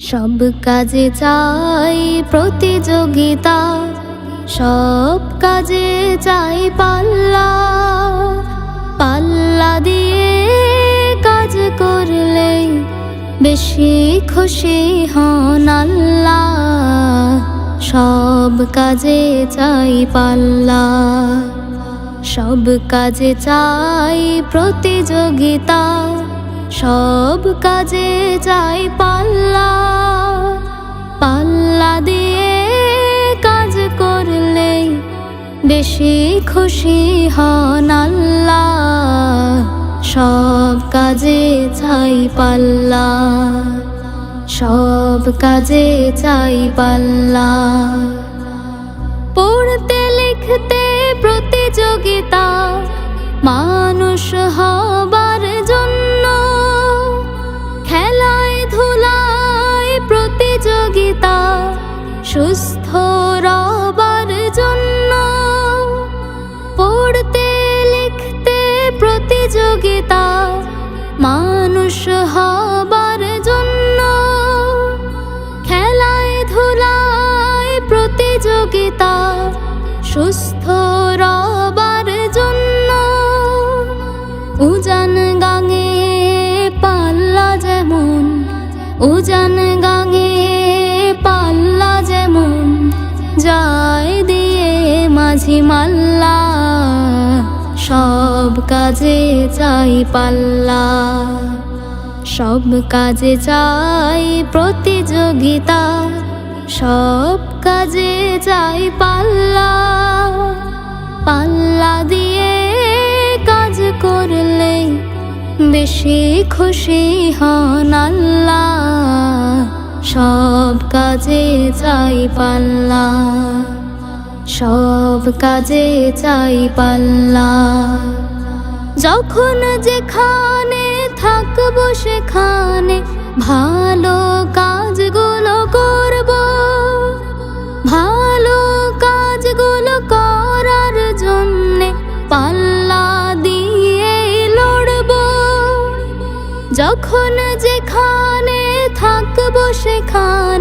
সব কাজে চাই প্রতিযোগিতা, সব কাজে চাই পাল্লা। পাল্লা দিয়ে কাজ করলে বেশি খুশি হন আল্লাহ। সব কাজে চাই পাল্লা। সব কাজে চাই প্রতিযোগিতা সব কাজে চাই পাল্লা পাল্লা দিয়ে কাজ করলে বেশি খুশি হন আল্লাহ। সব কাজে চাই পাল্লা, সব কাজে চাই পাল্লা। পড়তে লিখতে প্রতিযোগিতা, মানুষ হবার সুস্থ রবার জন্য পড়তে, লিখতে প্রতিযোগিতা মানুষ হবার জন্য খেলায়, ধুলায় প্রতিযোগিতা সুস্থ রবার জন্য উজান গাঙে পাল্লা যেমন, উজান গাঙে যায় দিয়ে মাঝি মাল্লা, সব কাজে চাই পাল্লা। সব কাজে চাই প্রতিযোগিতা, সব কাজে চাই পাল্লা। পাল্লা দিয়ে কাজ করলে বেশি খুশি হন আল্লাহ কাজে চাই পাল্লা, সব কাজে চাই পাল্লা। যখন যেখানে থাকব সেখানে ভালো কাজগুলো করব। ভালো কাজগুলো করার জন্যে পাল্লা দিয়ে লড়ব। যখন যেখানে থাকব সেখানে